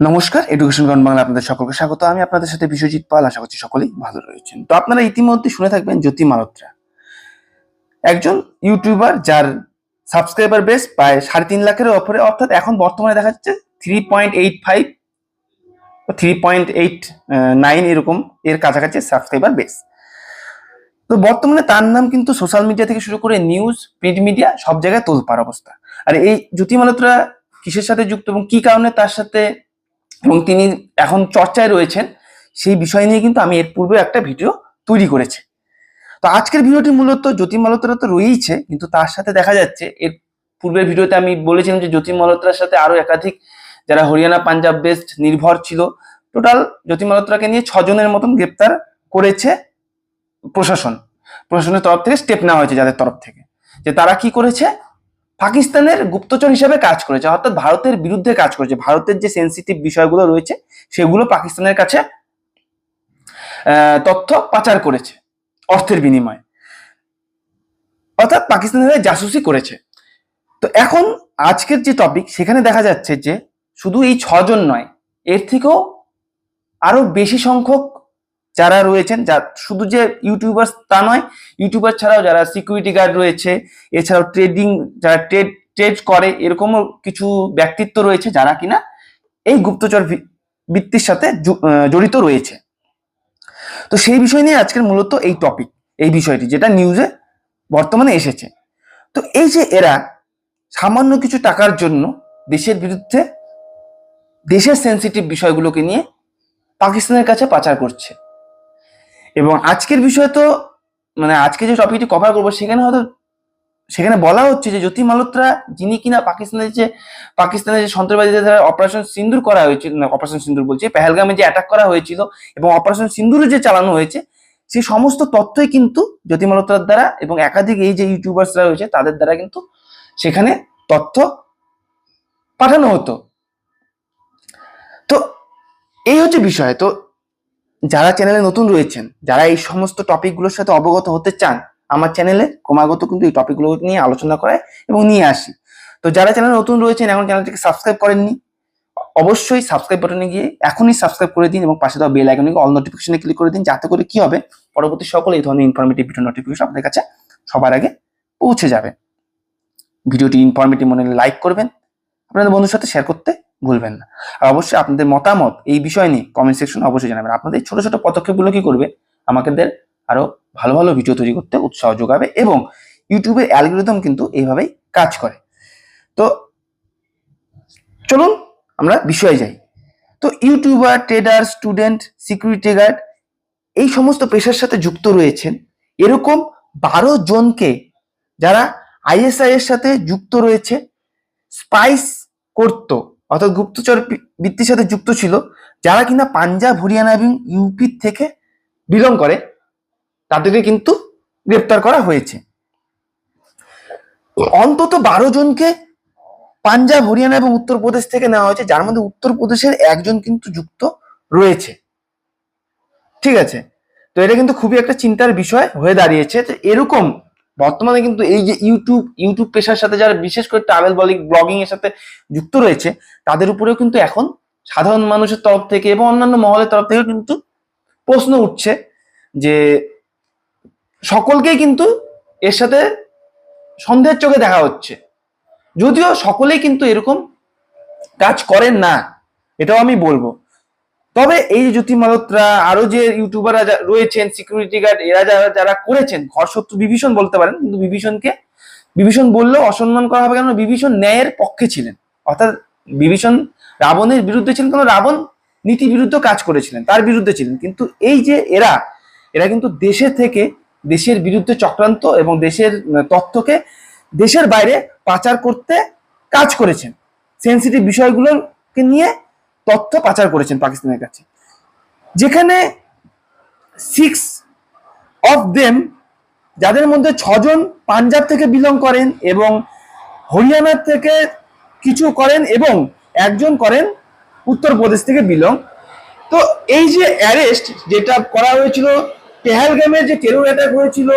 নমস্কার education ground Bangla আপনাদের সকলকে স্বাগত। আমি আপনাদের সাথে বিশ্বজিৎ পাল, আশা করছি সকলেই ভালো রয়েছেন। তো আপনারা ইতিমধ্যে শুনে থাকবেন জ্যোতি মালত্রা একজন ইউটিউবার যার সাবস্ক্রাইবার বেস প্রায় সাড়ে তিন লাখের ওপরে, অর্থাৎ এখন বর্তমানে দেখা যাচ্ছে three point eight five three point eight nine এরকম এর কাছাকাছি সাবস্ক্রাইবার বেস তো বর্তমানে তার নাম কিন্তু সোশ্যাল মিডিয়া থেকে শুরু করে নিউজ প্রিন্ট মিডিয়া সব জায়গায় তোলপার অবস্থা। আর এই জ্যোতি মালত্রা কিসের সাথে যুক্ত এবং কি কারণে তার সাথে এবং তিনি এখন চর্চায় রয়েছেন, সেই বিষয় নিয়ে কিন্তু আমি এর পূর্বে একটা ভিডিও তৈরি করেছি। তো আজকের ভিডিওটি মূলত জ্যোতি মালত্রা তো রয়েইছে, কিন্তু তার সাথে দেখা যাচ্ছে, এর পূর্বের ভিডিওতে আমি বলেছিলাম যে জ্যোতি মালত্রার সাথে আরও একাধিক যারা হরিয়ানা, পাঞ্জাব বেস্ট নির্ভর ছিল টোটাল জ্যোতি মালত্রাকে নিয়ে ছজনের মতন গ্রেপ্তার করেছে প্রশাসন। প্রশাসনের তরফ থেকে স্টেপ নেওয়া হয়েছে যাদের তরফ থেকে। যে তারা কি করেছে? পাকিস্তানের গুপ্তচর হিসেবে কাজ করেছে, অর্থাৎ ভারতের বিরুদ্ধে কাজ করেছে। ভারতের যে সেন্সিটিভ বিষয়গুলো রয়েছে, সেগুলো পাকিস্তানের কাছে তথ্য পাচার করেছে, অর্থের বিনিময়ে। অর্থাৎ পাকিস্তানের জাসুসি করেছে। তো এখন আজকের যে টপিক সেখানে দেখা যাচ্ছে যে, শুধু এই ছজন নয়, এর থেকেও আরও বেশি সংখ্যক যারা রয়েছেন, যা শুধু যে ইউটিউবার তা নয় ইউটিউবার ছাড়াও যারা সিকিউরিটি গার্ড রয়েছে, এছাড়াও ট্রেডিং যারা ট্রেড ট্রেড করে, এরকমও কিছু ব্যক্তিত্ব রয়েছে যারা কিনা এই গুপ্তচর বৃত্তির সাথে জড়িত রয়েছে। তো সেই বিষয় নিয়ে আজকের মূলত এই টপিক এই বিষয়টি, যেটা নিউজে বর্তমানে এসেছে। তো এই যে এরা সামান্য কিছু টাকার জন্য দেশের বিরুদ্ধে দেশের সেন্সিটিভ বিষয়গুলোকে নিয়ে পাকিস্তানের কাছে পাচার করছে। এবং আজকের বিষয় তো মানে আজকে যে টপিকটি কভার করব, সেখানে হয়তো, সেখানে বলা হচ্ছে যে জ্যোতি মালত্রা যিনি কিনা পাকিস্তানের যে পাকিস্তানের যে সন্ত্রাসবাদীদের দ্বারা অপারেশন সিন্দুর করা হয়েছিল, না অপারেশন সিন্দুর বলছি, পেহেলগামে যে অ্যাটাক করা হয়েছিল এবং অপারেশন সিন্দুর যে চালানো হয়েছে, সেই সমস্ত তথ্যই কিন্তু জ্যোতি মালত্রার দ্বারা এবং একাধিক এই যে ইউটিউবার্সরা রয়েছে, তাদের দ্বারা কিন্তু সেখানে তথ্য পাঠানো হতো। তো, এই হচ্ছে বিষয়। তো যারা চ্যানেলে নতুন রয়েছেন, যারা এই সমস্ত টপিকগুলোর সাথে অবগত হতে চান, আমার চ্যানেলে ক্রমাগত কিন্তু এই টপিকগুলো নিয়ে আলোচনা করায় এবং নিয়ে আসি। তো যারা চ্যানেলে নতুন রয়েছেন, এখন চ্যানেলটিকে সাবস্ক্রাইব করেননি, অবশ্যই সাবস্ক্রাইব বাটনে গিয়ে এখনই সাবস্ক্রাইব করে দিন এবং পাশে দেওয়া বেল আইকনে অল নোটিফিকেশনে ক্লিক করে দিন, যাতে করে কি হবে? পরবর্তী সকল এই ধরনের ইনফরমেটিভ ভিডিও নোটিফিকেশন আপনাদের কাছে সবার আগে পৌঁছে যাবে। ভিডিওটি ইনফরমেটিভ মনে লাইক করবেন, আপনাদের বন্ধুর সাথে শেয়ার করতে ভুলবেন না। আর অবশ্যই আপনাদের মতামত এই বিষয় নিয়ে কমেন্ট সেকশনে অবশ্যই জানাবেন। আপনাদের ছোট ছোট পদক্ষেপগুলো কি করবে? আমাদের আরও ভালো ভালো ভিডিও তৈরি করতে উৎসাহ যোগাবে এবং ইউটিউবের অ্যালগোরিদম কিন্তু এইভাবেই কাজ করে। তো চলুন আমরা বিষয়ে যাই। তো YouTuber trader student security guard এই সমস্ত পেশার সাথে যুক্ত রয়েছেন। এরকম বারো জনকে যারা আইএসআই এর সাথে যুক্ত রয়েছে স্পাইস করত। অর্থাৎ গুপ্তচর বৃত্তির সাথে যুক্ত ছিল, যারা কিনা পাঞ্জাব, হরিয়ানা এবং ইউপি থেকে বিলং করে, তাদেরকে কিন্তু গ্রেপ্তার করা হয়েছে। অন্তত বারো জনকে পাঞ্জাব, হরিয়ানা এবং উত্তরপ্রদেশ থেকে নেওয়া হয়েছে, যার মধ্যে উত্তরপ্রদেশের একজন কিন্তু যুক্ত রয়েছে। ঠিক আছে? তো এটা কিন্তু খুবই একটা চিন্তার বিষয় হয়ে দাঁড়িয়েছে। তো এরকম বর্তমানে কিন্তু এই যে ইউটিউব ইউটিউব পেশার সাথে যারা বিশেষ করে ট্রাভেল ব্লগিং এর সাথে যুক্ত রয়েছে, তাদের উপরেও কিন্তু এখন সাধারণ মানুষের তরফ থেকে এবং অন্যান্য মহলের তরফ থেকে কিন্তু প্রশ্ন উঠছে যে সকলকেই কিন্তু এর সাথে সন্দেহের চোখে দেখা হচ্ছে। যদিও সকলেই কিন্তু এরকম কাজ করেন না, এটাও আমি বলব। তবে এই যে জ্যোতি মালত্রা আরও যে ইউটিউবাররা রয়েছেন সিকিউরিটি গার্ড এরা যারা যারা করেছেন ঘর শত্রু বিভীষণ বলতে পারেন, কিন্তু বিভীষণকে, বিভীষণ বললেও অসম্মান করা হবে কেন বিভীষণ ন্যায়ের পক্ষে ছিলেন। অর্থাৎ বিভীষণ রাবণের বিরুদ্ধে ছিলেন কারণ রাবণ নীতি বিরুদ্ধ কাজ করেছিলেন, তার বিরুদ্ধে ছিলেন। কিন্তু এই যে এরা এরা কিন্তু দেশে থেকে দেশের বিরুদ্ধে চক্রান্ত এবং দেশের তথ্যকে দেশের বাইরে পাচার করতে কাজ করেছেন। সেন্সিটিভ বিষয়গুলোকে নিয়ে তথ্য পাচার করেছেন পাকিস্তানের কাছে। যেখানে সিক্স অফ দেম যাদের মধ্যে ছজন পাঞ্জাব থেকে বিলং করেন এবং হরিয়ানার থেকে কিছু করেন এবং একজন করেন উত্তরপ্রদেশ থেকে বিলং তো এই যে অ্যারেস্ট যেটা করা হয়েছিল পেহেলগামে যে টেরোর অ্যাটাক হয়েছিল,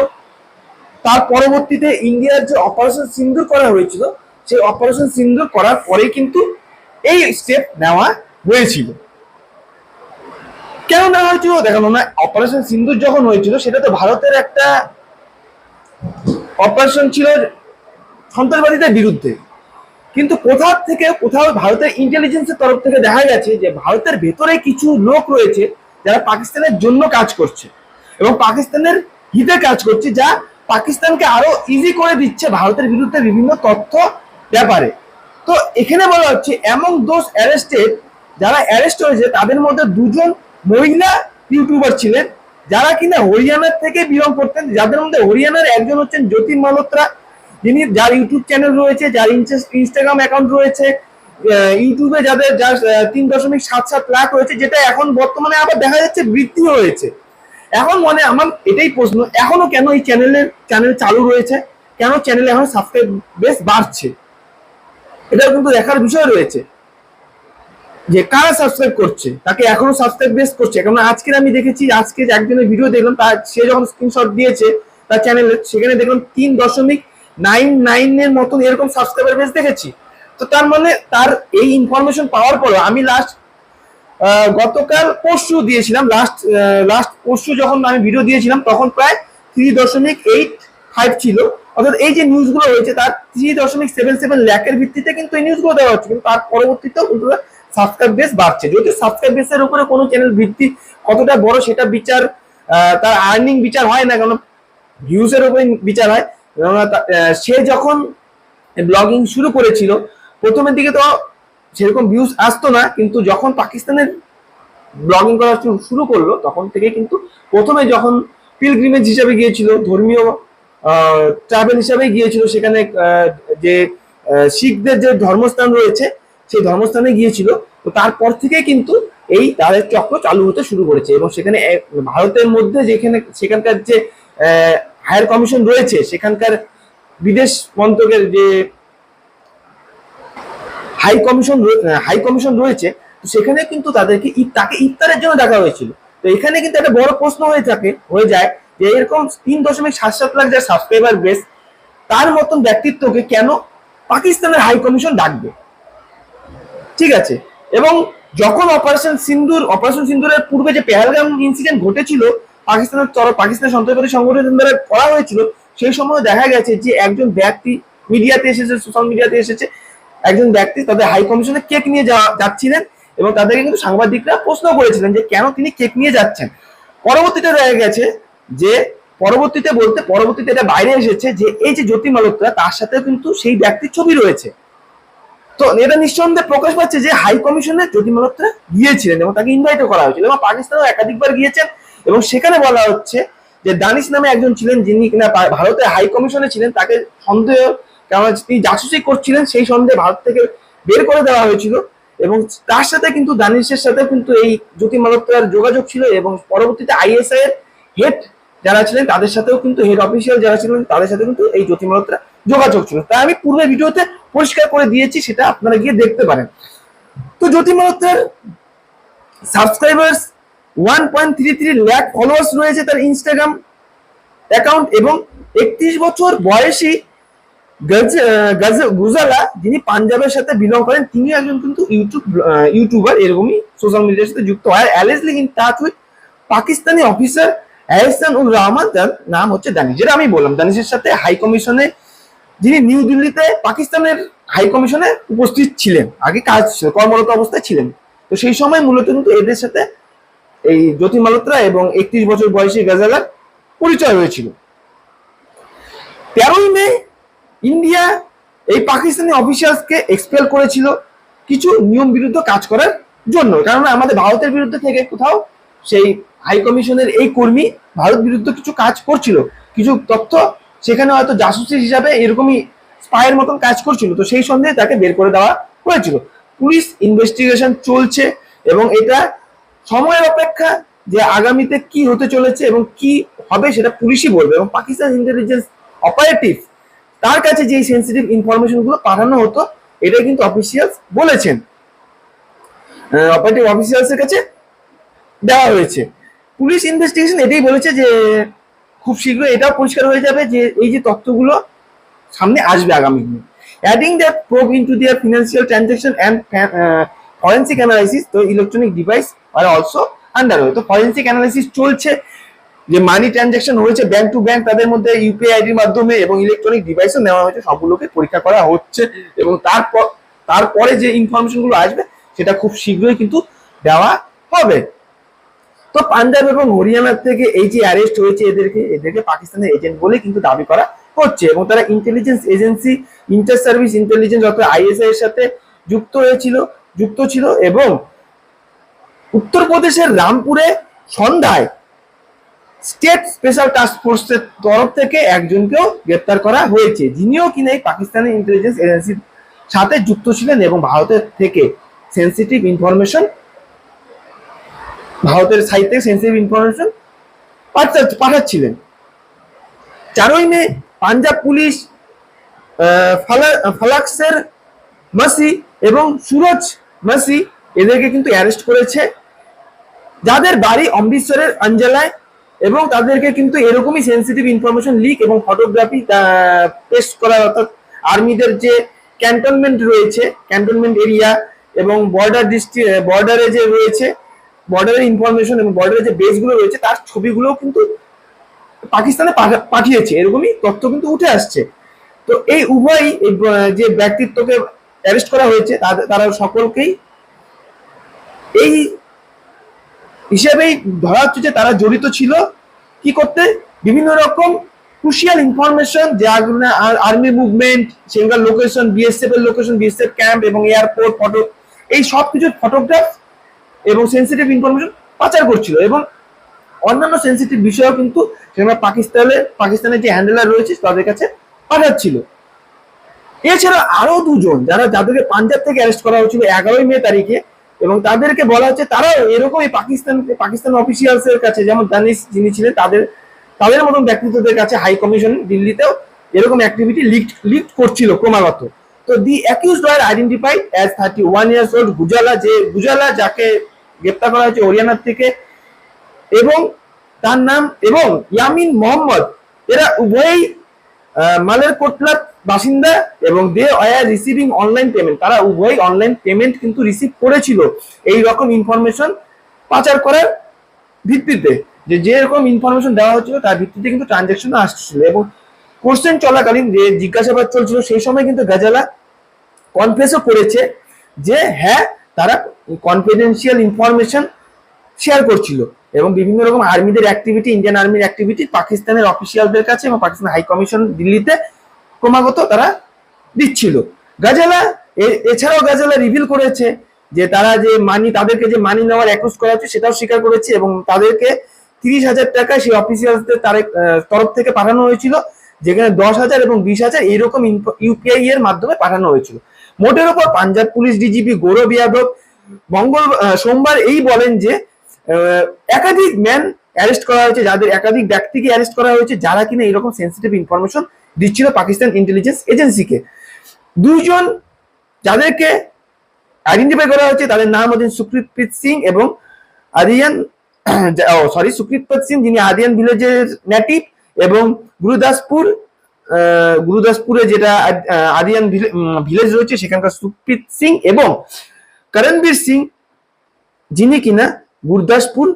তার পরবর্তীতে ইন্ডিয়ার যে অপারেশন সিন্দুর করা হয়েছিল, সেই অপারেশন সিন্দুর করার পরে কিন্তু এই স্টেপ নেওয়া হয়েছিল। কেন না হয়েছিল? দেখানো না অপারেশন সিন্দুর যখন হয়েছিল সেটা তো ভারতের একটা অপারেশন ছিল সন্ত্রাসবাদীদের বিরুদ্ধে। কিন্তু কোথাও থেকে, কোথাও ভারতের ইন্টেলিজেন্সের তরফ থেকে দেখা গেছে যে, ভারতের ভেতরে কিছু লোক রয়েছে যারা পাকিস্তানের জন্য কাজ করছে এবং পাকিস্তানের হিতে কাজ করছে, যা পাকিস্তানকে আরও ইজি করে দিচ্ছে ভারতের বিরুদ্ধে বিভিন্ন তথ্য ব্যাপারে। তো এখানে বলা হচ্ছে, এমন দোষ অ্যারেস্টেড যারা অ্যারেস্ট হয়েছে, তাদের মধ্যে দুজন মহিলা ইউটিউবার ছিলেন। যারা কিনা হরিয়ানার থেকে বিলং করতেন, যাদের মধ্যে হরিয়ানার একজন হচ্ছেন জ্যোতি মালোত্রা যিনি যার ইউটিউব চ্যানেল রয়েছে, যার ইনস্টাগ্রাম অ্যাকাউন্ট রয়েছে ইউটিউবে যাদের যার তিন দশমিক সাত সাত লাখ রয়েছে, যেটা এখন বর্তমানে আবার দেখা যাচ্ছে বৃদ্ধি হয়েছে এখন মনে আমার এটাই প্রশ্ন, এখনও কেন এই চ্যানেলের চ্যানেল চালু রয়েছে? কেন চ্যানেলে এখন সাবস্ক্রাইব বেশ বাড়ছে? এটাও কিন্তু দেখার বিষয় রয়েছে। যে কারা সাবস্ক্রাইব করছে, তাকে এখনও সাবস্ক্রাইব বেস করছে। কারণ আজকে আমি দেখেছি, আজকে একজনের ভিডিও দেখলাম তার সে যখন স্ক্রিনশট দিয়েছে তার চ্যানেলে সেখানে দেখলাম তিন দশমিক নাইন নাইন এর মতন এরকম সাবস্ক্রাইবার বেস দেখেছি। তো তার মানে তার এই ইনফরমেশন পাওয়ার পরও আমি লাস্ট গতকাল পরশু দিয়েছিলাম লাস্ট লাস্ট পরশু যখন আমি ভিডিও দিয়েছিলাম, তখন প্রায় থ্রি দশমিক এইট ফাইভ ছিল। অর্থাৎ এই যে নিউজগুলো রয়েছে, তার থ্রি দশমিক সেভেন সেভেন ল্যাকের ভিত্তিতে কিন্তু এই নিউজগুলো দেওয়া হচ্ছে। কিন্তু তার পরবর্তীতেও সাবস্ক্রাইব বেস বাড়ছে। যদি সাবস্ক্রাইব বেসের উপরে কোনো চ্যানেল ভিত্তি কতটা বড় সেটা বিচার তার আর্নিং বিচার হয় না, কারণ ভিউজের উপরে বিচার হয়। সে যখন ব্লগিং শুরু করেছিল, প্রথমের দিকে তো সেরকম ভিউজ আসতো না, কিন্তু যখন পাকিস্তানের ব্লগিং করা শুরু করল, তখন থেকে কিন্তু প্রথমে যখন পিলগ্রিমেজ হিসাবে গিয়েছিল, ধর্মীয় ট্রাভেল হিসাবে গিয়েছিল, সেখানে যে শিখদের যে ধর্মস্থান রয়েছে সেই ধর্মস্থানে গিয়েছিল। তো তারপর থেকে কিন্তু এই তাদের চক্র চালু হতে শুরু করেছে এবং সেখানে ভারতের মধ্যে যেখানে, সেখানকার যে হায়ার কমিশন রয়েছে, সেখানকার বিদেশ মন্ত্রকের যে হাই কমিশন হাই কমিশন রয়েছে সেখানে কিন্তু তাদেরকে তাকে ইফতারের জন্য ডাকা হয়েছিল। তো এখানে কিন্তু একটা বড় প্রশ্ন হয়ে থাকে, হয়ে যায় যে এরকম তিন দশমিক সাত সাত লাখ যার সাবস্ক্রাইবার বেস তার মতন ব্যক্তিত্বকে কেন পাকিস্তানের হাই কমিশন ডাকবে? ঠিক আছে। এবং যখন অপারেশন সিন্দুর অপারেশন সিন্দুরের পূর্বে যে পেহেলগাম ইনসিডেন্ট ঘটেছিল, পাকিস্তানের তরফ, পাকিস্তানের সন্ত্রাসবাদী সংগঠনের দ্বারা করা হয়েছিল, সেই সময় দেখা গেছে যে একজন ব্যক্তি মিডিয়াতে এসেছে সোশ্যাল মিডিয়াতে এসেছে। একজন ব্যক্তি তাদের হাই কমিশনে কেক নিয়ে যাওয়া- যাচ্ছিলেন এবং তাদেরকে কিন্তু সাংবাদিকরা প্রশ্ন করেছিলেন যে, কেন তিনি কেক নিয়ে যাচ্ছেন? পরবর্তীতে দেখা গেছে যে, পরবর্তীতে বলতে, পরবর্তীতে এটা বাইরে এসেছে যে, এই যে জ্যোতি মালোত্রা তার সাথে কিন্তু সেই ব্যক্তির ছবি রয়েছে। তো এটা নিঃসন্দেহে প্রকাশ পাচ্ছে যে হাই কমিশনে জ্যোতি মালোত্রা গিয়েছিলেন এবং তাকে ইনভাইটও করা হয়েছিল এবং পাকিস্তানেও একাধিকবার গিয়েছেন এবং সেখানে বলা হচ্ছে যে দানিশ নামে একজন ছিলেন যিনি কিনা ভারতের হাই কমিশনে ছিলেন, তাকে সন্দেহ কেন তিনি জাসুসি করছিলেন, সেই সন্দেহে ভারত থেকে বের করে দেওয়া হয়েছিল এবং তার সাথে কিন্তু দানিশের সাথে কিন্তু এই জ্যোতি মালোত্রার যোগাযোগ ছিল এবং পরবর্তীতে আইএসআই এর হেড যারা ছিলেন, তাদের সাথেও কিন্তু হেড অফিসিয়াল যারা ছিলেন, তাদের সাথে কিন্তু এই জ্যোতি মালোত্রা যোগাযোগ ছিল। তাই আমি পূর্বে ভিডিওতে পরিষ্কার করে দিয়েছি, সেটা আপনারা গিয়ে দেখতে পারেন। তো Jyoti মালোত্রার subscribers one point three three lakh followers রয়েছে তার ইনস্টাগ্রাম অ্যাকাউন্ট এবং একত্রিশ বছর বয়সী গুজালা যিনি পাঞ্জাবের সাথে বিলং করেন তিনি একজন কিন্তু ইউটিউব ইউটিউবার, এরকমই সোশ্যাল মিডিয়ার সাথে যুক্ত। হয় allegedly in touch with Pakistani officer Ehsan ul Rahman তার নাম হচ্ছে দানিশ যেটা আমি বললাম দানিশের সাথে হাই কমিশনে যিনি নিউ দিল্লিতে পাকিস্তানের হাই কমিশনে উপস্থিত ছিলেন, আগে কাজ কর্মরত অবস্থায় ছিলেন। তো সেই সময় মূলত কিন্তু এদের সাথে এই জ্যোতি মালোত্রা এবং একত্রিশ বছর বয়সী গাজালার পরিচয় হয়েছিল। তেরোই মে ইন্ডিয়া এই পাকিস্তানি অফিসিয়ালসকে এক্সপেল করেছিল কিছু নিয়ম বিরুদ্ধ কাজ করার জন্য। কারণ আমাদের ভারতের বিরুদ্ধে থেকে কোথাও সেই হাই কমিশনের এই কর্মী ভারত বিরুদ্ধে কিছু কাজ করছিল, কিছু তথ্য সেখানে হয়তো জাসুসি হিসাবে এরকমই স্পায়ের মতন কাজ করছিল, তো সেই সন্দেহে তাকে বের করে দেওয়া হয়েছিল। পুলিশ ইনভেস্টিগেশন চলছে এবং এটা সময়ের অপেক্ষা যে আগামীতে কি হতে চলেছে এবং কি হবে সেটা পুলিশই বলবে এবং পাকিস্তান ইন্টেলিজেন্স অপারেটিভ তার কাছে যে সেন্সিটিভ ইনফরমেশনগুলো পাঠানো হতো এটা কিন্তু অফিসিয়ালস বলেছেন। অপারেটিভ অফিসিয়ালস এর কাছে দেওয়া হয়েছে। পুলিশ ইনভেস্টিগেশন এটাই বলেছে যে খুব শীঘ্রই এটাও পরিষ্কার হয়ে যাবে যে এই যে তথ্যগুলো সামনে আসবে আগামী দিনে। Adding the probe into their financial transaction and forensic analysis তো ইলেকট্রনিক ডিভাইস আর অলসো আন্ডার তো ফরেন্সিক অ্যানালাইসিস চলছে, যে মানি ট্রানজাকশন হয়েছে ব্যাংক টু ব্যাংক তাদের মধ্যে ইউপিআই আইডির মাধ্যমে এবং ইলেকট্রনিক ডিভাইসও নেওয়া হয়েছে, সবগুলোকে পরীক্ষা করা হচ্ছে এবং তারপর, তারপরে যে ইনফরমেশনগুলো আসবে, সেটা খুব শীঘ্রই কিন্তু দেওয়া হবে। তো পাঞ্জাব এবং হরিয়ানা থেকে এই যে অ্যারেস্ট হয়েছে এদেরকে এদেরকে পাকিস্তানের এজেন্ট বলে কিন্তু দাবি করা হচ্ছে এবং তারা intelligence agency inter service intelligence অর্থাৎ আইএসআই এর সাথে যুক্ত হয়েছিল, যুক্ত ছিল এবং উত্তরপ্রদেশের রামপুরে সন্ধ্যায় স্টেট স্পেশাল টাস্ক ফোর্সের তরফ থেকে একজনকেও গ্রেপ্তার করা হয়েছে, যিনিও কিনা এই পাকিস্তানের ইন্টেলিজেন্স এজেন্সির সাথে যুক্ত ছিলেন এবং ভারতের থেকে সেন্সিটিভ ইনফরমেশন ভারতের থেকে সেন্সিটিভ ইনফরমেশন পাঠাচ্ছিলেন। চারই মে পাঞ্জাব পুলিশ ফালাক্সের মাসি এবং সুরজ মাসি এদেরকে কিন্তু অ্যারেস্ট করেছে। যাদের বাড়ি অমৃতসরের অঞ্জলায় এবং তাদেরকে কিন্তু এরকমই সেন্সিটিভ ইনফরমেশন লিক এবং ফটোগ্রাফি পেশ করা অর্থাৎ আর্মিদের যে ক্যান্টনমেন্ট রয়েছে ক্যান্টনমেন্ট এরিয়া এবং বর্ডার ডিস্ট্রিক্ট বর্ডারে যে রয়েছে বর্ডারের ইনফরমেশন এবং বর্ডারের যে বেসগুলো রয়েছে, তার ছবিগুলো কিন্তু পাকিস্তানে পাঠিয়েছে। এরকমই তথ্য কিন্তু উঠে আসছে। তো এই উভয় যে ব্যক্তিত্বকে অ্যারেস্ট করা হয়েছে, তারা সকলকেই এই হিসেবেই ধরা হচ্ছে যে তারা জড়িত ছিল। কি করতে? বিভিন্ন রকম ক্রুশিয়াল ইনফরমেশন যেগুলো আর্মি মুভমেন্ট সেগুলোর লোকেশন বিএসএফ এর লোকেশন বিএসএফ ক্যাম্প এবং এয়ারপোর্ট ফটো এই সব কিছুর ফটোগ্রাফ এবং সেন্সিটিভ ইনফরমেশন পাচার করছিল এবং অন্যান্য সেন্সিটিভ বিষয়ও কিন্তু সেগুলো পাকিস্তানে পাকিস্তানের যে হ্যান্ডেলার রয়েছে তাদের কাছে পাঠাচ্ছিল। এছাড়া আরও দুজন যারা যাদেরকে পাঞ্জাব থেকে অ্যারেস্ট করা হয়েছিল এগারোই মে তারিখে এবং তাদেরকে বলা হচ্ছে তারাও এরকমই পাকিস্তান পাকিস্তান অফিসিয়ালস এর কাছে যেমন দানিশ যিনি ছিলেন তাদের তাদের মতন ব্যক্তিত্বদের কাছে হাই কমিশন দিল্লিতেও এরকম অ্যাক্টিভিটি লিক লিক করছিল ক্রমাগত। তো the accused were identified as thirty one years old Ghazala যে গুজালা যাকে গ্রেপ্তার করা হয়েছে হরিয়ানার থেকে। এবং তার নাম এবং ইয়ামিন মোহাম্মদ, এরা উভয়ই মালের কোটলার বাসিন্দা এবং they are receiving online payment তারা উভয়ই অনলাইন পেমেন্ট কিন্তু রিসিভ করেছিল এই রকম ইনফরমেশন পাচার করার ভিত্তিতে। যে যে রকম ইনফরমেশন দেওয়া হচ্ছিল তার ভিত্তিতে কিন্তু ট্রানজাকশন আসছিল এবং কোশ্চেন চলাকালীন যে জিজ্ঞাসাবাদ চলছিল সেই সময় কিন্তু গাজালা কনফেসও করেছে যে হ্যাঁ তারা কনফিডেন্সিয়াল ইনফরমেশন শেয়ার করছিল এবং বিভিন্ন রকম আর্মিদের অ্যাক্টিভিটি ইন্ডিয়ান আর্মির অ্যাক্টিভিটি পাকিস্তানের অফিসিয়ালদের কাছে এবং পাকিস্তান হাই কমিশন দিল্লিতে ক্রমাগত তারা দিচ্ছিল। গাজালা এছাড়াও গাজালা রিভিল করেছে যে, তারা যে মানি তাদেরকে যে মানি নেওয়ার অ্যাকুজ করা হচ্ছে সেটাও স্বীকার করেছে এবং তাদেরকে তিরিশ হাজার টাকা সেই অফিসিয়ালসদের তার তরফ থেকে পাঠানো হয়েছিল, যেখানে দশ হাজার এবং বিশ হাজার এইরকম ইউপিআই এর মাধ্যমে পাঠানো হয়েছিল। মোটের ওপর পাঞ্জাব পুলিশ ডিজিপি গৌরব যাদব মঙ্গল সোমবার এই বলেন যে একাধিক ম্যান অ্যারেস্ট করা হয়েছে, যাদের একাধিক ব্যক্তিকে অ্যারেস্ট করা হয়েছে, যারা কিনা এরকম সেন্সিটিভ ইনফরমেশন দিচ্ছিল পাকিস্তান ইন্টেলিজেন্স এজেন্সিকে দুইজন যাদেরকে আইডেন্টিফাই করা হয়েছে, তাদের নাম হচ্ছেন সুকৃতপ্রীত সিং এবং আদিয়ান সরি সুকৃতপ্রীত সিং, যিনি আদিয়ান ভিলেজের নেটিভ এবং গুরুদাসপুর গুরুদাসপুরে যেটা আহ, আদিয়ান ভিলেজ রয়েছে সেখানকার সুপ্রীত সিং এবং করণবীর সিং যিনি কিনা গুরুদাসপুর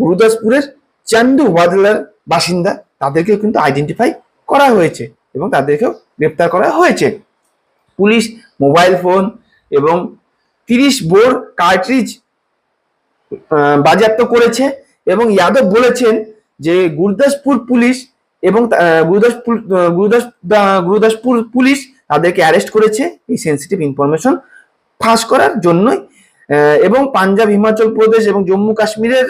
গুরুদাসপুরের চান্দু ওয়াদলার বাসিন্দা তাদেরকেও কিন্তু আইডেন্টিফাই করা হয়েছে এবং তাদেরকেও গ্রেপ্তার করা হয়েছে। পুলিশ মোবাইল ফোন এবং তিরিশ বোর কার্ট্রিজ বাজেয়াপ্ত করেছে এবং যাদব বলেছেন যে গুরুদাসপুর পুলিশ এবং গুরুদাসপুর গুরুদাস গুরুদাসপুর পুলিশ তাদেরকে অ্যারেস্ট করেছে এই সেন্সিটিভ ইনফরমেশন ফাঁস করার জন্যই। এবং পাঞ্জাব, হিমাচল প্রদেশ এবং জম্মু কাশ্মীরের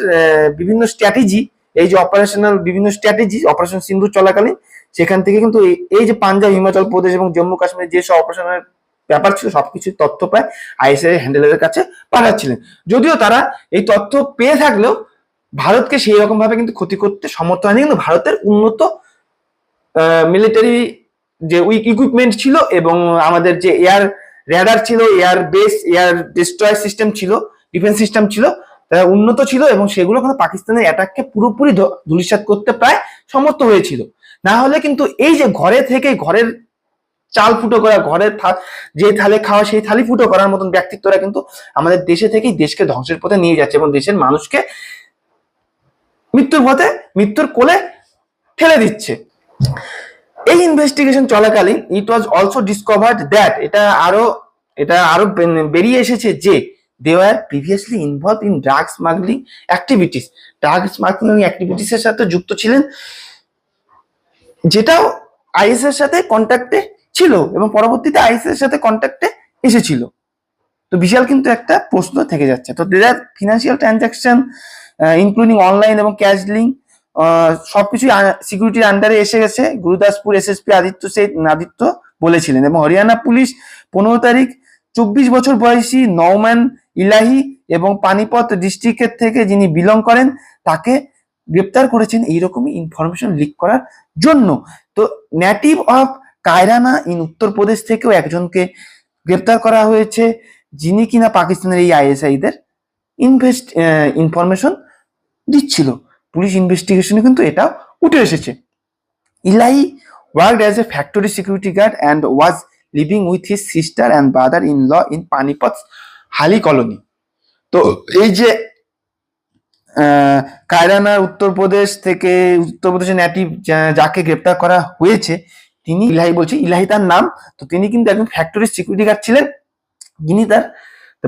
বিভিন্ন স্ট্র্যাটেজি এই যে অপারেশনাল বিভিন্ন স্ট্র্যাটেজি অপারেশন সিন্ধু চলাকালীন, সেখান থেকে কিন্তু এই- যে পাঞ্জাব, হিমাচল প্রদেশ এবং জম্মু কাশ্মীরের যেসব অপারেশনের ব্যাপার ছিল সবকিছু তথ্য প্রায় আইএসআই হ্যান্ডেলারের কাছে পাঠাচ্ছিলেন। যদিও তারা এই তথ্য পেয়ে থাকলেও ভারতকে সেই রকম ভাবে কিন্তু ক্ষতি করতে সমর্থ হয়নি, কিন্তু ভারতের উন্নত মিলিটারি যে ইকুইপমেন্ট ছিল এবং আমাদের যে এয়ার র্যাডার ছিল air base air destroy system ছিল ডিফেন্স সিস্টেম ছিল, তারা উন্নত ছিল এবং সেগুলো কিন্তু পাকিস্তানের অ্যাটাককে পুরোপুরি ধ- ধূলিসাৎ করতে প্রায় সমর্থ হয়েছিল। না হলে কিন্তু এই যে ঘরে থেকে ঘরের চাল ফুটো করা, ঘরের যে থালে খাওয়া, সেই থালি ফুটো করার মতন ব্যক্তিত্বরা কিন্তু আমাদের দেশে থেকেই দেশকে ধ্বংসের পথে নিয়ে যাচ্ছে এবং দেশের মানুষকে মৃত্যুর পথে মৃত্যুর কোলে ঠেলে দিচ্ছে। এই ইনভেস্টিগেশন চলাকালীন it was also discovered that এটা আরও এটা আরও বেরিয়ে এসেছে যে they were previously involved in drug smuggling activities drug smuggling activities এর সাথে যুক্ত ছিলেন, যেটাও আইএস এর সাথে কন্ট্যাক্টে ছিল এবং পরবর্তীতে আইএস এর সাথে কন্ট্যাক্টে এসেছিল। তো বিশাল কিন্তু একটা প্রশ্ন থেকে যাচ্ছে। তো their financial transaction including online এবং ক্যাশ লিঙ্ক সবকিছুই সিকিউরিটির আন্ডারে এসে গেছে। গুরুদাসপুর এসএসপি আদিত্য সেন আদিত্য বলেছিলেন এবং হরিয়ানা পুলিশ পনেরো তারিখ চব্বিশ বছর বয়সী নওম্যান ইলাহি এবং পানিপথ ডিস্ট্রিক্টের থেকে যিনি বিলং করেন, তাকে গ্রেপ্তার করেছেন এইরকমই ইনফরমেশন লিক করার জন্য। তো native of Kairana in Uttar Pradesh থেকেও একজনকে গ্রেপ্তার করা হয়েছে, যিনি কিনা পাকিস্তানের এই আইএসআইদের ইনভেস্ট ইনফরমেশন দিচ্ছিল। পুলিশ ইনভেস্টিগেশনে কিন্তু এটাও উঠে এসেছে। Ilahi worked as a factory security guard and was living with his sister and brother in law in Panipat Hali colony তো এই যে কায়রানা উত্তরপ্রদেশ থেকে উত্তরপ্রদেশের ন্যাটিভ যাকে গ্রেপ্তার করা হয়েছে, তিনি ইলাহি বলছে, ইলাহি তার নাম। তো তিনি কিন্তু একজন ফ্যাক্টরি সিকিউরিটি গার্ড ছিলেন। যিনি তার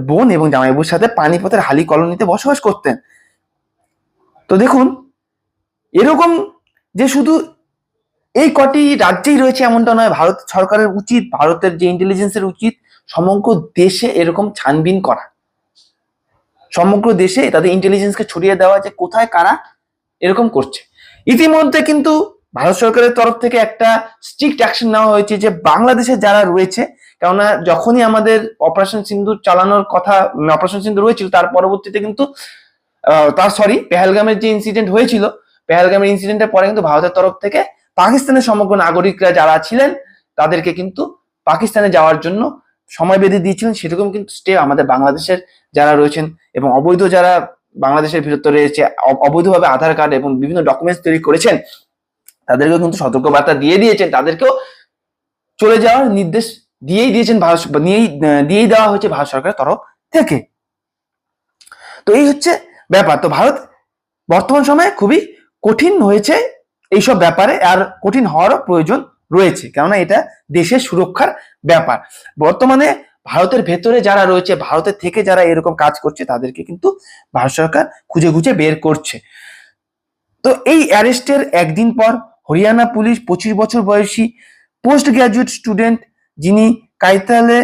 বোন এবং জামাইবুর সাথে পানিপথের হালি কলোনিতে বসবাস করতেন। দেখুন, এরকম যে শুধু এই কটি রাজ্যেই রয়েছে এমনটা নয়, ভারত সরকারের উচিত, ভারতের যে ইন্টেলিজেন্সের উচিত সমগ্র দেশে এরকম ছানবিন করা। সমগ্র দেশে তাদের ইন্টেলিজেন্সকে ছড়িয়ে দেওয়া যে কোথায় কারা এরকম করছে। ইতিমধ্যে কিন্তু ভারত সরকারের তরফ থেকে একটা স্ট্রিক্ট অ্যাকশন নেওয়া হয়েছে যে বাংলাদেশে যারা রয়েছে, কেননা যখনই আমাদের অপারেশন সিন্ধু চালানোর কথা অপারেশন সিন্ধু হয়েছিল তার পরবর্তীতে কিন্তু তার সরি পেহেলগামের যে ইনসিডেন্ট হয়েছিল, পেহেলগামের ইনসিডেন্টের পরে কিন্তু ভারতের তরফ থেকে পাকিস্তানের সমগ্র নাগরিকরা যারা ছিলেন, তাদেরকে কিন্তু পাকিস্তানে যাওয়ার জন্য সময় বেঁধে দিয়েছিলেন। সেরকম কিন্তু স্টে আমাদের বাংলাদেশের যারা রয়েছেন এবং অবৈধ যারা বাংলাদেশের ভিতরে রয়েছে অবৈধভাবে আধার কার্ড এবং বিভিন্ন ডকুমেন্টস তৈরি করেছেন, তাদেরকেও কিন্তু সতর্কবার্তা দিয়ে দিয়েছেন। তাদেরকেও চলে যাওয়ার নির্দেশ দিয়েই দিয়েছেন ভারত দিয়েই দেওয়া হয়েছে ভারত সরকারের তরফ থেকে। তো এই হচ্ছে ব্যাপার। তো ভারত বর্তমান সময়ে খুবই কঠিন হয়েছে এইসব ব্যাপারে, আর কঠিন হওয়ারও প্রয়োজন রয়েছে, কেননা এটা দেশের সুরক্ষার ব্যাপার। বর্তমানে ভারতের ভেতরে যারা রয়েছে, ভারতের থেকে যারা এরকম কাজ করছে, তাদেরকে কিন্তু ভারত সরকার খুঁজে খুঁজে বের করছে। তো এই অ্যারেস্টের একদিন পর হরিয়ানা পুলিশ পঁচিশ বছর বয়সী পোস্ট গ্রাজুয়েট স্টুডেন্ট যিনি কাইতালে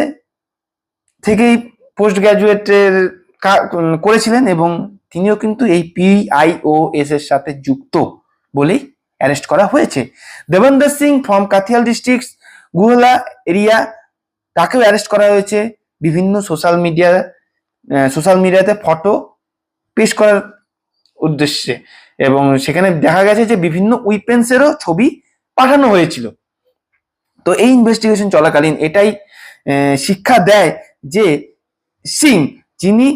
থেকেই পোস্ট গ্রাজুয়েটের করেছিলেন এবং তিনিও কিন্তু এই পিআইওএস এর সাথে যুক্ত বলেই অ্যারেস্ট করা হয়েছে। Devender Singh from Kaithal district Guhla area, তাকেও অ্যারেস্ট করা হয়েছে। বিভিন্ন সোশ্যাল মিডিয়া সোশ্যাল মিডিয়াতে ফটো পেশ করার উদ্দেশ্যে। এবং সেখানে দেখা গেছে যে বিভিন্ন উইপেন্সেরও ছবি পাঠানো হয়েছিল। তো এই ইনভেস্টিগেশন চলাকালীন এটাই শিক্ষা দেয় যে সিং, যিনি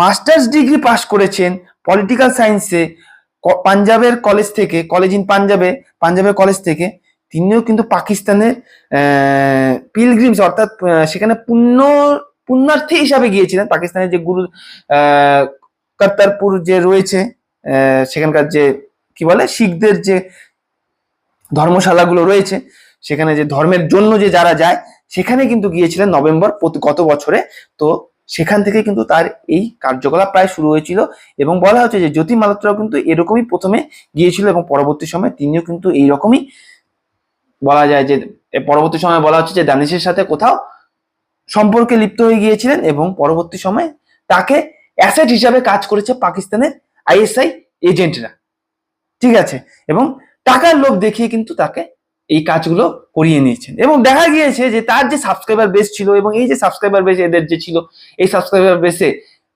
মাস্টার্স ডিগ্রি পাশ করেছেন পলিটিক্যাল সায়েন্সে পাঞ্জাবের কলেজ থেকে, কলেজ ইন পাঞ্জাবে, পাঞ্জাবের কলেজ থেকে। তিনিও কিন্তু পাকিস্তানের পিলগ্রিমস, অর্থাৎ সেখানে পুণ্য, পুণ্যার্থী হিসাবে গিয়েছিলেন। পাকিস্তানের যে গুরু কর্তারপুর যে রয়েছে সেখানকার যে, কি বলে, শিখদের যে ধর্মশালাগুলো রয়েছে, সেখানে যে ধর্মের জন্য যে যারা যায়, সেখানে কিন্তু গিয়েছিলেন নভেম্বর গত বছরে। তো সেখান থেকে কিন্তু তার এই কার্যকলাপ প্রায় শুরু হয়েছিল এবং বলা হচ্ছে যে জ্যোতি মালত্রাও কিন্তু এরকমই প্রথমে গিয়েছিল এবং পরবর্তী সময়ে তিনিও কিন্তু এইরকমই বলা যায় যে পরবর্তী সময়ে বলা হচ্ছে যে দানিশের সাথে কোথাও সম্পর্কে লিপ্ত হয়ে গিয়েছিলেন এবং পরবর্তী সময়ে তাকে অ্যাসেট হিসাবে কাজ করেছে পাকিস্তানের আইএসআই এজেন্টরা ঠিক আছে? এবং টাকার লোভ দেখিয়ে কিন্তু তাকে এই কাজগুলো করিয়ে নিয়েছেন। এবং দেখা গিয়েছে যে তার যে সাবস্ক্রাইবার বেস ছিল এবং এই যে সাবস্ক্রাইবার বেস এদের যে ছিল, এই সাবস্ক্রাইবার বেসে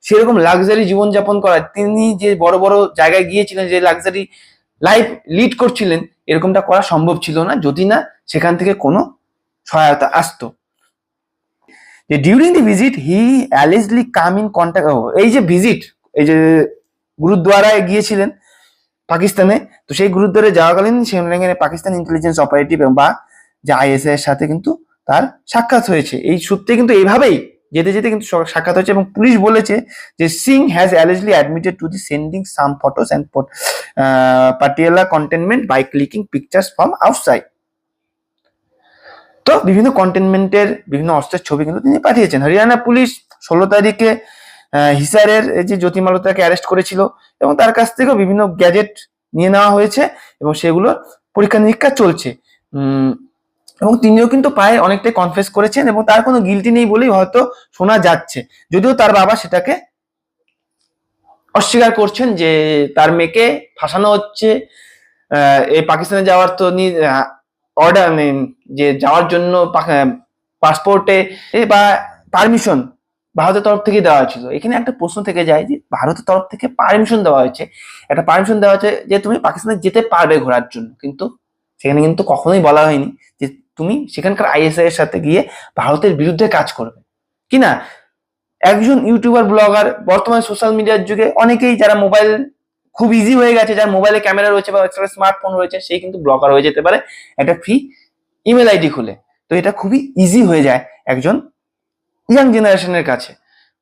সেরকম লাক্সারি জীবনযাপন করা তিনি যে বড় বড় জায়গায় গিয়েছিলেন, যে লাক্সারি লাইফ লিড করছিলেন, এরকমটা করা সম্ভব ছিল না যদি না সেখান থেকে কোনো সহায়তা আসতো। যে during the visit he allegedly come in contact এই যে ভিজিট এই যে গুরুদ্বারায় গিয়েছিলেন পাকিস্তানে, তো সেই গুরুদ্বারে যাওয়াকালীন সেখানে পাকিস্তান ইন্টেলিজেন্স অপারেটিভ বা যে আইএসআই এর সাথে কিন্তু তার সাক্ষাৎ হয়েছে। এই সূত্রে কিন্তু এইভাবেই যেতে যেতে কিন্তু সাক্ষাৎ হয়েছে এবং পুলিশ বলেছে যে Singh has allegedly admitted to the sending some photos and Patiala cantonment by clicking pictures from outside তো বিভিন্ন কন্টেনমেন্টের বিভিন্ন অস্ত্রের ছবি কিন্তু তিনি পাঠিয়েছেন। হরিয়ানা পুলিশ ষোলো তারিখে হিসারের যে জ্যোতি মালতাকে অ্যারেস্ট করেছিল এবং তার কাছ থেকেও বিভিন্ন গ্যাজেট নিয়ে নেওয়া হয়েছে এবং সেগুলো পরীক্ষা নিরীক্ষা চলছে। এবং তিনিও কিন্তু প্রায় অনেকটাই কনফেস করেছেন এবং তার কোনো গিলটি নেই বলেই হয়তো শোনা যাচ্ছে। যদিও তার বাবা সেটাকে অস্বীকার করছেন যে তার মেয়েকে ফাঁসানো হচ্ছে এই পাকিস্তানে যাওয়ার তো অর্ডার যে যাওয়ার জন্য পাসপোর্টে বা পারমিশন ভারতের তরফ থেকে দেওয়া হয়েছিল। এখানে একটা প্রশ্ন থেকে যায় যে, ভারতের তরফ থেকে পারমিশন দেওয়া হয়েছে। একটা পারমিশন দেওয়া হয়েছে যে, তুমি পাকিস্তানে যেতে পারবে ঘোরার জন্য। কিন্তু সেখানে কিন্তু কখনোই বলা হয়নি যে, তুমি সেখানকার আইএসআই এর সাথে গিয়ে ভারতের বিরুদ্ধে কাজ করবে। কি না? একজন ইউটিউবার ব্লগার বর্তমানে সোশ্যাল মিডিয়ার যুগে অনেকেই যারা মোবাইল খুব ইজি হয়ে গেছে, যার মোবাইলে ক্যামেরা রয়েছে বা এক্সট্রা স্মার্টফোন রয়েছে, সেই কিন্তু ব্লগার হয়ে যেতে পারে। একটা ফ্রি ইমেল আইডি খুলে। তো এটা খুবই ইজি হয়ে যায় একজন ইয়াং জেনারেশনের কাছে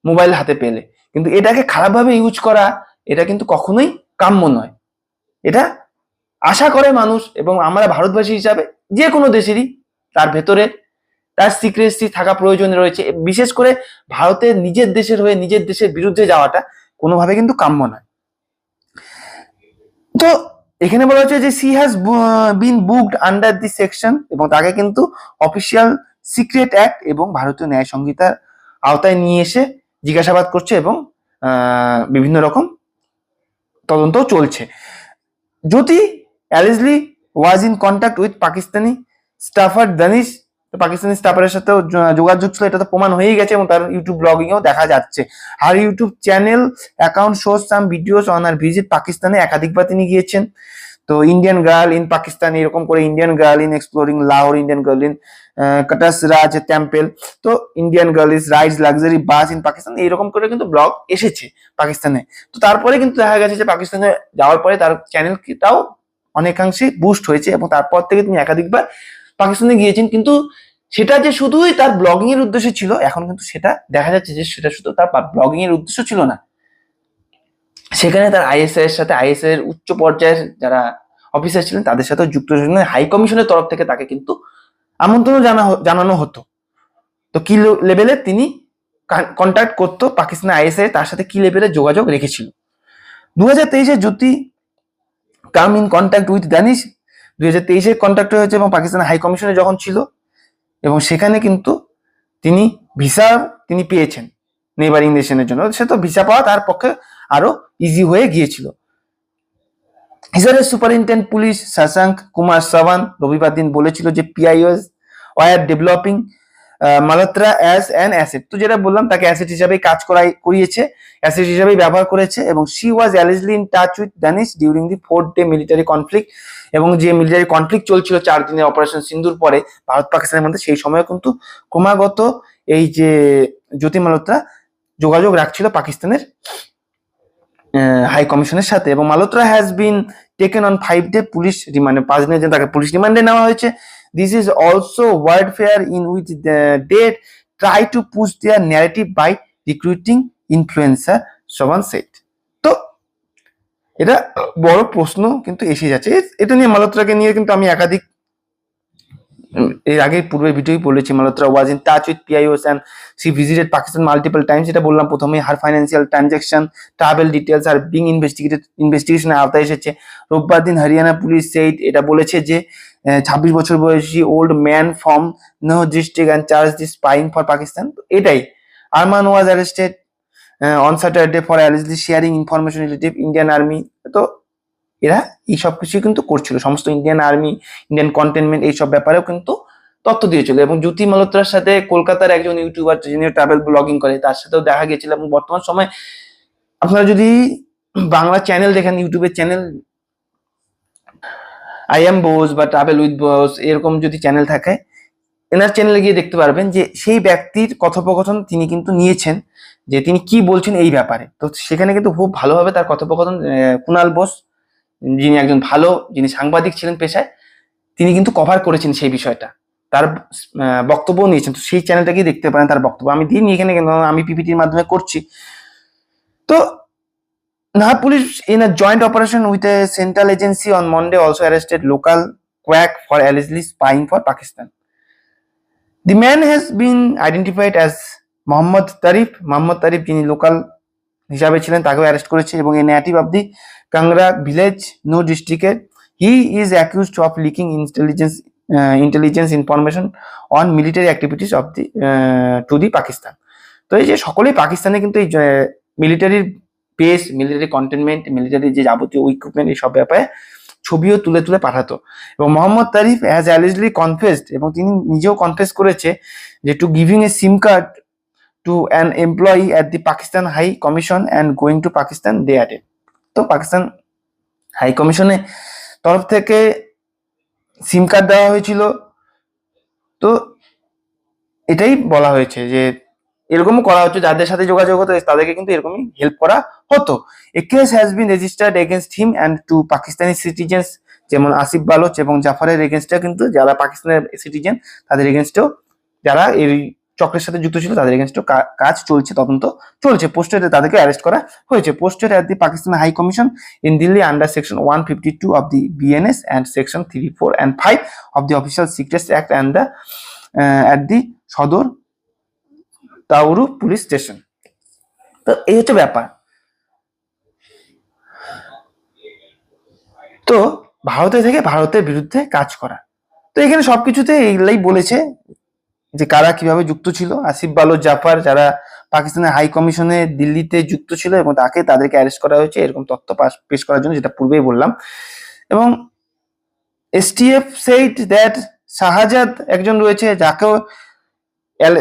মোবাইল হাতে পেলে। কিন্তু এটাকে খারাপভাবে ইউজ করা, এটা কিন্তু কখনোই কাম্য নয়। এটা আশা করে মানুষ এবং আমরা ভারতবাসী হিসাবে যে কোনো দেশেরই তার ভেতরে তার সিক্রেসি থাকা প্রয়োজন রয়েছে। বিশেষ করে ভারতের নিজের দেশের হয়ে নিজের দেশের বিরুদ্ধে যাওয়াটা কোনোভাবে কিন্তু কাম্য নয়। তো এখানে বলা হচ্ছে যে she has been booked under the section এবং তাকে কিন্তু অফিসিয়াল সিক্রেট অ্যাক্ট এবং ভারতীয় ন্যায় সংহিতার আওতায় নিয়ে এসে জিজ্ঞাসাবাদ করছে এবং বিভিন্ন রকম তদন্ত চলছে। Jyoti allegedly was in contact with Pakistani staffer Danish Pakistani স্টাফারের সাথেও যোগাযোগ ছিল, এটা তো প্রমাণ হয়েই গেছে এবং তার ইউটিউব ব্লগিং এও দেখা যাচ্ছে। আর YouTube channel account shows some videos on her visit পাকিস্তানে, একাধিকবার তিনি গিয়েছেন। তো ইন্ডিয়ান গার্ল ইন পাকিস্তান এরকম করে Indian girl in exploring Lahore Indian girl in Katas Raj temple তো Indian girl is rides luxury bus in Pakistan এইরকম করে কিন্তু ব্লগ এসেছে পাকিস্তানে তো তারপরে কিন্তু দেখা গেছে যে পাকিস্তানে যাওয়ার পরে তার চ্যানেলটাও অনেকাংশে বুস্ট হয়েছে এবং তারপর থেকে তিনি একাধিকবার পাকিস্তানে গিয়েছেন। কিন্তু সেটা যে শুধুই তার ব্লগিং এর উদ্দেশ্য ছিল, এখন কিন্তু সেটা দেখা যাচ্ছে যে সেটা শুধু তার ব্লগিং এর উদ্দেশ্য ছিল না। সেখানে তার আইএসআই এর সাথে আইএসআই এর উচ্চ পর্যায়ের যারা অফিসার ছিলেন, তাদের সাথে যুক্ত ছিলেন। হাই কমিশনের তরফ থেকে তাকে কিন্তু আমন্ত্রণ জানা জানানো হতো। তো কি লেভেলে তিনি কন্ট্যাক্ট করতো পাকিস্তান আইএসআই তার সাথে কি লেভেলে যোগাযোগ রেখেছিল? দু হাজার তেইশে Jyoti come in contact with Danish দুই হাজার তেইশে কন্ট্যাক্ট হয়েছে এবং পাকিস্তানের হাই কমিশনে যখন ছিল, এবং সেখানে কিন্তু তিনি ভিসা তিনি পেয়েছেন। নেবারিং নেশনের জন্য। সে তো ভিসা পাওয়া তার পক্ষে আরও ইজি হয়ে গিয়েছিল। হিসারের সুপারিনটেন্ডেন্ট পুলিশ শশাঙ্ক কুমার সাওয়ান রবিবার দিন বলেছিল যে PIOs were developing Malhotra as an asset তো যেটা বললাম, তাকে অ্যাসেট হিসাবে কাজ করাই, করিয়েছে অ্যাসেট হিসাবেই ব্যবহার করেছে এবং she was allegedly in touch with Danish during the fourth day military conflict এবং যে মিলিটারি কনফ্লিক্ট চলছিল চার দিনের অপারেশন সিন্ধুর পরে ভারত পাকিস্তানের মধ্যে, সেই সময় কিন্তু ক্রমাগত এই যে জ্যোতি মালহোত্রা যোগাযোগ রাখছিল পাকিস্তানের হাই কমিশনের সাথে এবং Malhotra has been taken on five day police রিমান্ডে পাঁচ দিনের জন্য তাকে পুলিশ রিমান্ডে নেওয়া হয়েছে। This is also warfare in which they try to push their narrative by recruiting influencer সবান সেট তো, এটা বড় প্রশ্ন কিন্তু এসে যাচ্ছে। এটা নিয়ে মালহোত্রাকে নিয়ে কিন্তু আমি একাধিক এর আগে পূর্বে ভিডিওই বলেছি, Malhotra was in touch with PIOs and she visited Pakistan multiple times যেটা বললাম প্রথমে her financial transaction travel details are being investigated ইনভেস্টিগেশনের আওতায় এসেছে। রোববার দিন হরিয়ানা পুলিশ সেইট এটা বলেছে যে ছাব্বিশ বছর বয়সী old man from Nuh district and charge the spying for Pakistan এটাই। Armaan was arrested on Saturday for allegedly sharing information relative Indian army তো এরা এই সব কিছুই কিন্তু করছিল। সমস্ত ইন্ডিয়ান আর্মি ইন্ডিয়ান কন্টেনমেন্ট এইসব ব্যাপারেও কিন্তু তথ্য দিয়েছিল এবং জ্যোতি মালহোত্রার সাথে কলকাতার একজন ইউটিউবার যিনি ট্রাভেল ব্লগিং করে, তার সাথেও দেখা গেছিল এবং বর্তমান সময় আপনারা যদি বাংলা চ্যানেল দেখেন ইউটিউবের চ্যানেল আই এম বোস বা ট্রাভেল উইথ বোস এরকম যদি চ্যানেল থাকে, এনার চ্যানেলে গিয়ে দেখতে পারবেন যে সেই ব্যক্তির কথোপকথন তিনি কিন্তু নিয়েছেন যে তিনি কি বলছেন এই ব্যাপারে। তো সেখানে কিন্তু খুব ভালোভাবে তার কথোপকথন কুণাল বোস যিনি একজন ভালো, যিনি সাংবাদিক ছিলেন পেশায়, তিনি কিন্তু কভার করেছেন সেই বিষয়টা। তার বক্তব্য নিয়েছেন। তো সেই চ্যানেলটাকেই দেখতে পারেন তার বক্তব্য। আমি দিইনি এখানে কিন্তু আমি পিপিটির মাধ্যমে করছি। তো Nahar police in a joint operation with a central agency on Monday also arrested local quack for allegedly spying for Pakistan. The man has been identified as Mohammad Tarif Mohammad Tarif যিনি লোকাল হিসাবে ছিলেন, তাকেও অ্যারেস্ট করেছে এবং এই native of the Kangra village Nuh ডিস্ট্রিক্টের he is accused of leaking intelligence intelligence information on military activities of the to the Pakistan তো এই যে সকলেই পাকিস্তানে কিন্তু এই মিলিটারির পেস মিলিটারি কন্টেনমেন্ট মিলিটারি যে যাবতীয় ইকুইপমেন্ট এই সব ব্যাপারে ছবিও তুলে তুলে পাঠাতো। এবং Mohammad Tarif has allegedly confessed এবং তিনি নিজেও কনফেস করেছে যে to giving a SIM card to an employee at the Pakistan high commission and going to Pakistan they অ্যাটেড তো পাকিস্তান হাই কমিশনে তরফ থেকে সিম কার্ড দেওয়া হয়েছিল। তো এটাই বলা হয়েছে যে এরকমও করা হচ্ছে, যাদের সাথে যোগাযোগ হতো তাদেরকে কিন্তু এরকমই হেল্প করা হতো। A case has been registered against him and two Pakistani citizens যেমন আসিফ বালোচ এবং জাফারের এগেনস্টেও কিন্তু, যারা পাকিস্তানের সিটিজেন তাদের এগেনস্টেও যারা এই চক্রের সাথে যুক্ত ছিল, তাদের এগেনস্টেও কাজ চলছে, তদন্ত চলছে। পোস্টেড তাদেরকে অ্যারেস্ট করা হয়েছে। Posted at the Pakistan high commission in Delhi under section one fifty two of the BNS and section three four and five of the official secrets act and the at the Sadar Tauru police station তো এই হচ্ছে ব্যাপার। তো ভারতে থেকে ভারতের বিরুদ্ধে কাজ করা। তো এখানে সবকিছুতে এইগুলাই বলেছে। যে কারা কীভাবে যুক্ত ছিল, আসিফ বালো জাফার, যারা পাকিস্তানের হাই কমিশনে দিল্লিতে যুক্ত ছিল এবং তাকে তাদেরকে অ্যারেস্ট করা হয়েছে, এরকম তথ্য পাশ- করার জন্য যেটা পূর্বেই বললাম। এবং এসটিএফ সেইট দ্যাট শাহজাদ একজন রয়েছে যাকেও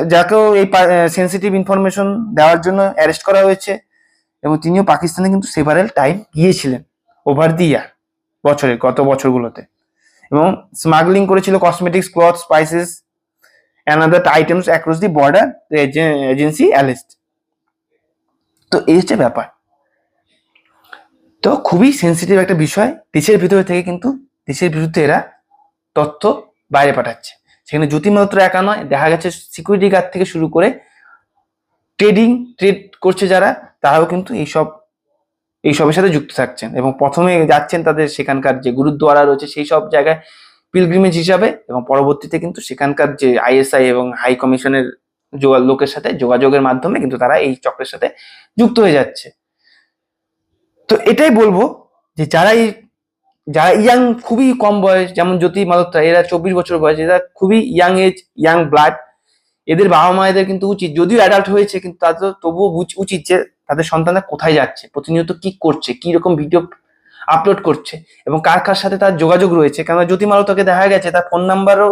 যাকেও এই সেন্সিটিভ ইনফরমেশন দেওয়ার জন্য অ্যারেস্ট করা হয়েছে এবং তিনিও পাকিস্তানে কিন্তু সেভারেল টাইম গিয়েছিলেন ওভার দি ইয়ার বছরে, গত বছরগুলোতে। এবং স্মাগলিং করেছিল cosmetics cloth spices and other items across the border agency অ্যালিস্ট তো এই হচ্ছে ব্যাপার। তো খুবই সেন্সিটিভ একটা বিষয়। দেশের ভিতরে থেকে কিন্তু, দেশের বিরুদ্ধে এরা তথ্য বাইরে পাঠাচ্ছে। সেখানে জ্যোতি মাত্র একা নয়, দেখা গেছে সিকিউরিটি গার্ড থেকে শুরু করে ট্রেডিং ট্রেড করছে যারা, তারাও কিন্তু এইসব, এইসবের সাথে যুক্ত থাকছেন এবং প্রথমে যাচ্ছেন তাদের সেখানকার যে গুরুদ্বারা রয়েছে, সেই সব জায়গায় পিলগ্রিমেজ হিসাবে এবং পরবর্তীতে কিন্তু সেখানকার যে আইএসআই এবং হাই কমিশনের লোকের সাথে যোগাযোগের মাধ্যমে কিন্তু তারা এই চক্রের সাথে যুক্ত হয়ে যাচ্ছে। তো এটাই বলব যে যারা এই যারা ইয়াং খুবই কম বয়স, যেমন জ্যোতি মালত্রা এরা চব্বিশ বছর বয়স, এরা খুবই ইয়াং এজ ইয়াং ব্লাড এদের বাবা মায়েদের কিন্তু উচিত, যদিও অ্যাডাল্ট হয়েছে, কিন্তু তাদের তবুও উচিত যে তাদের সন্তানরা কোথায় যাচ্ছে, প্রতিনিয়ত কি করছে কি রকম ভিডিও আপলোড করছে এবং কার কার সাথে তার যোগাযোগ রয়েছে? কেননা জ্যোতি মালতকে দেখা গেছে, তার ফোন নাম্বারও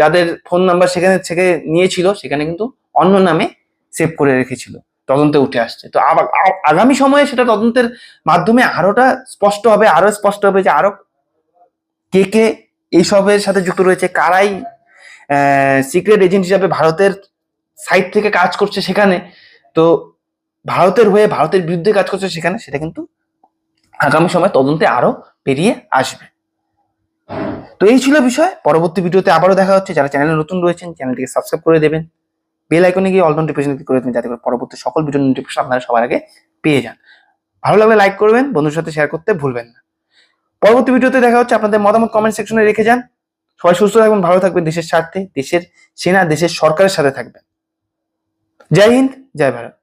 যাদের ফোন নাম্বার সেখানে, থেকে নিয়েছিল, সেখানে কিন্তু অন্য নামে সেভ করে রেখেছিল, তদন্তে উঠে আসছে। তো আবার আগামী সময়ে সেটা তদন্তের মাধ্যমে আরোটা স্পষ্ট হবে, আরও স্পষ্ট হবে যে আরও কে কে এইসবের সাথে যুক্ত রয়েছে, কারাই সিক্রেট এজেন্ট হিসাবে ভারতের সাইড থেকে কাজ করছে সেখানে। তো ভারতের হয়ে, ভারতের বিরুদ্ধে কাজ করছে সেখানে, সেটা কিন্তু আগামী সময় তদন্তে আরও পেরিয়ে আসবে। তো এই ছিল বিষয়। পরবর্তী ভিডিওতে আবারও দেখা হচ্ছে। যারা চ্যানেলে নতুন রয়েছেন, চ্যানেলটিকে সাবস্ক্রাইব করে দেবেন। বেল আইকনে গিয়ে অল নোটিফিকেশন ক্লিক করে দেবেন যাতে করে পরবর্তী সকল ভিডিও নোটিফিকেশন আপনারা সবার আগে পেয়ে যান। ভালো লাগলে লাইক করবেন বন্ধুর সাথে শেয়ার করতে ভুলবেন না। পরবর্তী ভিডিওতে দেখা হচ্ছে। আপনাদের মতামত কমেন্ট সেকশনে রেখে যান। সবাই সুস্থ থাকবেন, ভালো থাকবেন দেশের স্বার্থে, দেশের সেনা, দেশের সরকারের সাথে থাকবেন। জয় হিন্দ, জয় ভারত।